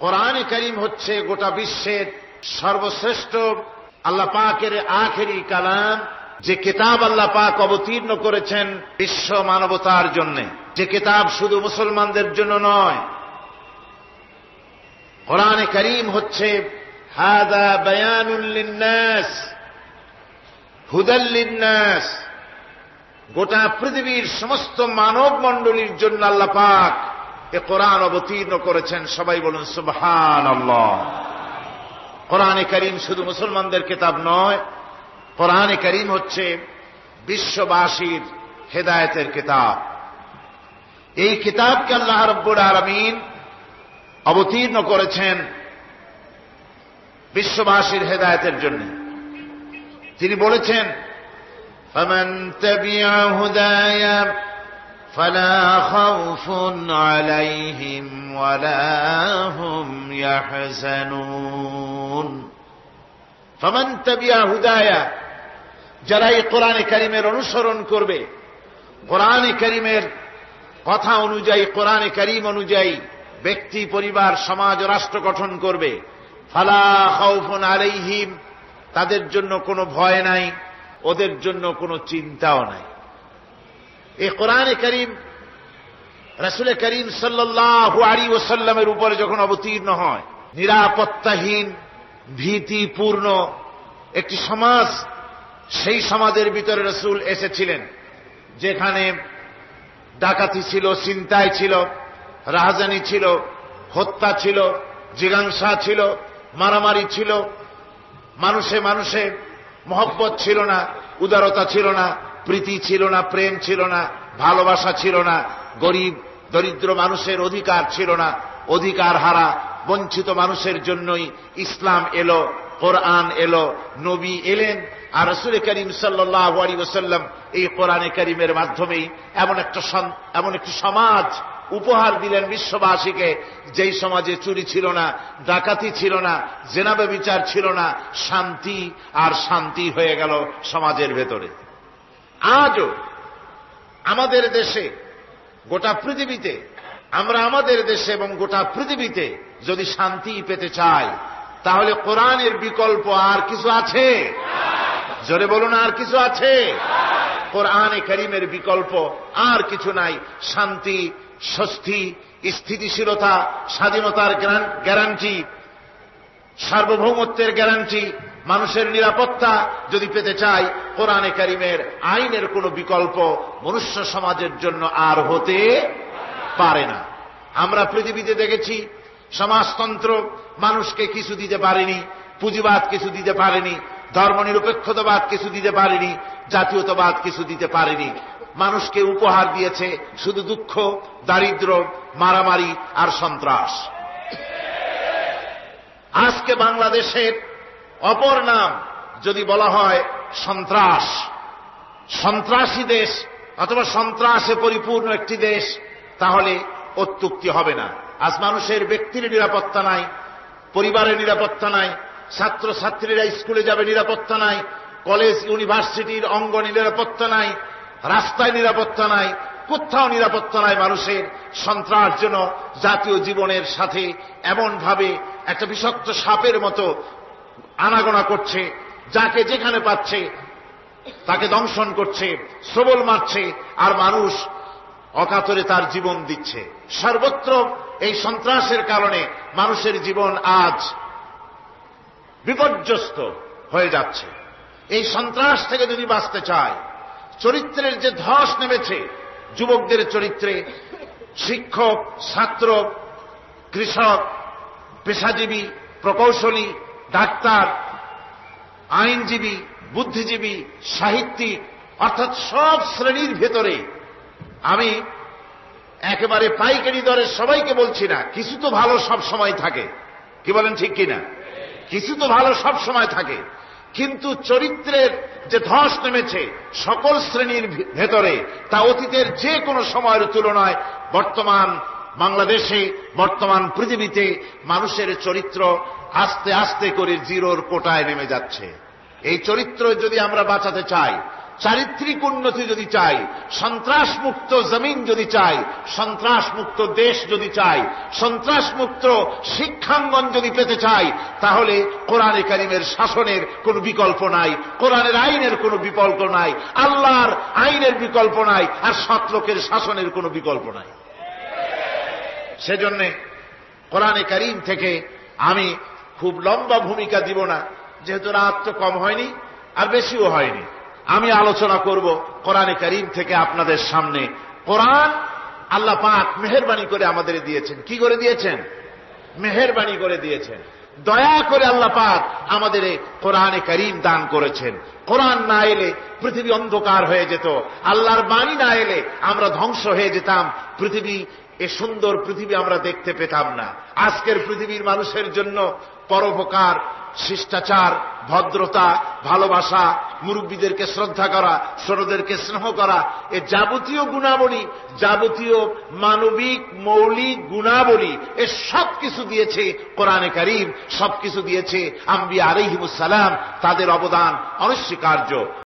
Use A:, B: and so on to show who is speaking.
A: কোরআনে করিম হচ্ছে গোটা বিশ্বের সর্বশ্রেষ্ঠ আল্লাহ পাকের আখেরি কালাম, যে কিতাব আল্লাহ পাক অবতীর্ণ করেছেন বিশ্ব মানবতার জন্য। যে কিতাব শুধু মুসলমানদের জন্য নয়, কোরআনে করিম হচ্ছে, হাদা বয়ানুল্লিন্নাস হুদাল্লিন্নাস গোটা পৃথিবীর সমস্ত মানব মণ্ডলীর জন্য আল্লাহ পাক এ কোরআন অবতীর্ণ করেছেন সবাই বলুন সুবহান আল্লাহ কোরআনে করিম শুধু মুসলমানদের কিতাব নয় কোরআনে করিম হচ্ছে বিশ্ববাসীর হেদায়তের কিতাব এই কিতাবকে আল্লাহ রব্বুর আলমিন অবতীর্ণ করেছেন বিশ্ববাসীর হেদায়তের জন্য তিনি বলেছেন فمن تبع هداي فلا خوف عليهم ولا هم يحزنون فمن تبع هداي যারা এই কোরআনে করিমের অনুসরণ করবে কোরআনে করিমের কথা অনুযায়ী কোরআনে করিম অনুযায়ী ব্যক্তি পরিবার সমাজ রাষ্ট্র গঠন করবে ফালা খাউফুন আলাইহিম তাদের জন্য কোনো ভয় নাই ওদের জন্য কোনো চিন্তাও নাই এই কোরআনে করিম, রসুল করিম সাল্লাহ আলী ওসাল্লামের উপরে যখন অবতীর্ণ হয়, নিরাপত্তাহীন, ভীতিপূর্ণ একটি সমাজ, সেই সমাজের ভিতরে রসুল এসেছিলেন, যেখানে ডাকাতি ছিল চিন্তায় ছিল, রাহাজানি ছিল, হত্যা ছিল, জিজ্ঞাসা ছিল, মারামারি ছিল, মানুষে মানুষে, মহব্বত ছিল না, উদারতা ছিল না প্রীতি ছিল না, প্রেম ছিল না, ভালোবাসা ছিল না, গরিব, দরিদ্র মানুষের অধিকার ছিল না, অধিকার হারা, বঞ্চিত মানুষের জন্যই ইসলাম এলো, কোরআন এলো, নবী এলেন, আর রসুল করিম সাল্লাহ আলী ওসাল্লাম এই কোরআনে করিমের মাধ্যমেই এমন একটা এমন একটি সমাজ উপহার দিলেন বিশ্ববাসীকে, যেই সমাজে চুরি ছিল না, ডাকাতি ছিল না জেনাবে বিচার ছিল না, শান্তি আর শান্তি হয়ে গেল সমাজের ভেতরে। আজও আমাদের দেশে, গোটা পৃথিবীতে, আমরা আমাদের দেশে এবং গোটা পৃথিবীতে যদি শান্তি পেতে চাই, তাহলে কোরআনের বিকল্প আর কিছু আছে? জোরে বলুন, আর কিছু আছে? কোরআনে করিমের বিকল্প আর কিছু নাই। শান্তি, স্বস্তি, স্থিতিশীলতা, স্বাধীনতার গ্যারান্টি, সার্বভৌমত্বের গ্যারান্টি মানুষের নিরাপত্তা যদি পেতে চাই, কোরআনে করিমের আইনের কোনো বিকল্প মনুষ্য সমাজের জন্য আর হতে পারে না। আমরা পৃথিবীতে দেখেছি, সমাজতন্ত্র মানুষকে কিছু দিতে পারেনি, পুঁজিবাদ কিছু দিতে পারেনি, ধর্মনিরপেক্ষতাবাদ কিছু দিতে পারেনি, জাতীয়তাবাদ কিছু দিতে পারেনি। মানুষকে উপহার দিয়েছে শুধু দুঃখ, দারিদ্র, মারামারি আর সন্ত্রাস। আজকে বাংলাদেশের অপর নাম যদি বলা হয় সন্ত্রাস। সন্ত্রাসী দেশ অথবা সন্ত্রাসে পরিপূর্ণ একটি দেশ, তাহলে অত্যুক্তি হবে না। আজ মানুষের ব্যক্তির নিরাপত্তা নাই, পরিবারের নিরাপত্তা নাই ছাত্র ছাত্রীরা স্কুলে যাবে নিরাপত্তা নাই, কলেজ, ইউনিভার্সিটির অঙ্গনে নিরাপত্তা নাই, রাস্তায় নিরাপত্তা নাই, কোথাও নিরাপত্তা নাই মানুষের। সন্ত্রাস যেন জাতীয় জীবনের সাথে এমনভাবে একটা বিষাক্ত সাপের মতো আনাগোনা করছে, যাকে যেখানে পাচ্ছে, তাকে দংশন করছে সবল মারছে, আর মানুষ অকাতরে তার জীবন দিচ্ছে। সর্বত্র এই সন্ত্রাসের কারণে মানুষের জীবন আজ বিপর্যস্ত হয়ে যাচ্ছে। এই সন্ত্রাস থেকে যদি বাঁচতে চায়, চরিত্রের যে ধস নেমেছে, যুবকদের চরিত্রে শিক্ষক, ছাত্র, কৃষক, পেশাজীবী, প্রকৌশলী ডাক্তার, আইনজীবী, বুদ্ধিজীবী, সাহিত্যিক, অর্থাৎ সব শ্রেণির ভেতরে আমি একেবারে পাইকারি দরের সবাইকে বলছি না, কিছু তো ভালো সব সময় থাকে। কি বলেন ঠিক কিনা? কিছু তো ভালো সব সময় থাকে। কিন্তু চরিত্রের যে ধস নেমেছে সকল শ্রেণির ভেতরে, তা অতীতের যে কোনো সময়ের তুলনায় বর্তমান বাংলাদেশে, বর্তমান পৃথিবীতে মানুষের চরিত্র আস্তে আস্তে করে জিরোর কোটায় নেমে যাচ্ছে। এই চরিত্র যদি আমরা বাঁচাতে চাই চারিত্রিক উন্নতি যদি চাই, সন্ত্রাসমুক্ত জমিন যদি চাই, সন্ত্রাসমুক্ত দেশ যদি চাই, সন্ত্রাসমুক্ত শিক্ষাঙ্গন যদি পেতে চাই, তাহলে কোরআনে কারিমের শাসনের কোনো বিকল্প নাই, কোরআনের আইনের কোনো বিকল্প নাই, আল্লাহর আইনের বিকল্প নাই, আর সৎলোকের শাসনের কোনো বিকল্প নাই। সেজন্যে কোরআনে করিম থেকে আমি খুব লম্বা ভূমিকা দিব না। যেহেতু রাত তো কম হয়নি, আর বেশিও হয়নি। আমি আলোচনা করব কোরআনে করিম থেকে আপনাদের সামনে। কোরআন আল্লাহ পাক মেহরবানি করে আমাদের দিয়েছেন। কি করে দিয়েছেন? মেহরবানি করে দিয়েছেন। দয়া করে আল্লাহ পাক আমাদের কোরআনে করিম দান করেছেন। কোরআন না এলে পৃথিবী অন্ধকার হয়ে যেত। আল্লাহর বাণী না এলে আমরা ধ্বংস হয়ে যেতাম। পৃথিবী এ সুন্দর পৃথিবী আমরা দেখতে পেতাম না। আজকের পৃথিবীর মানুষের জন্য পরোপকার, শিষ্টাচার, ভদ্রতা, ভালোবাসা, মুরব্বীদেরকে শ্রদ্ধা করা ছোটদেরকে স্নেহ করা, এ যাবতীয় গুণাবলী, যাবতীয় মানবিক, মৌলিক গুণাবলী, এ সব কিছু দিয়েছে কোরআনে করিম সব কিছু দিয়েছে আম্বি আলহিমুসালাম তাদের অবদান অনস্বীকার্য।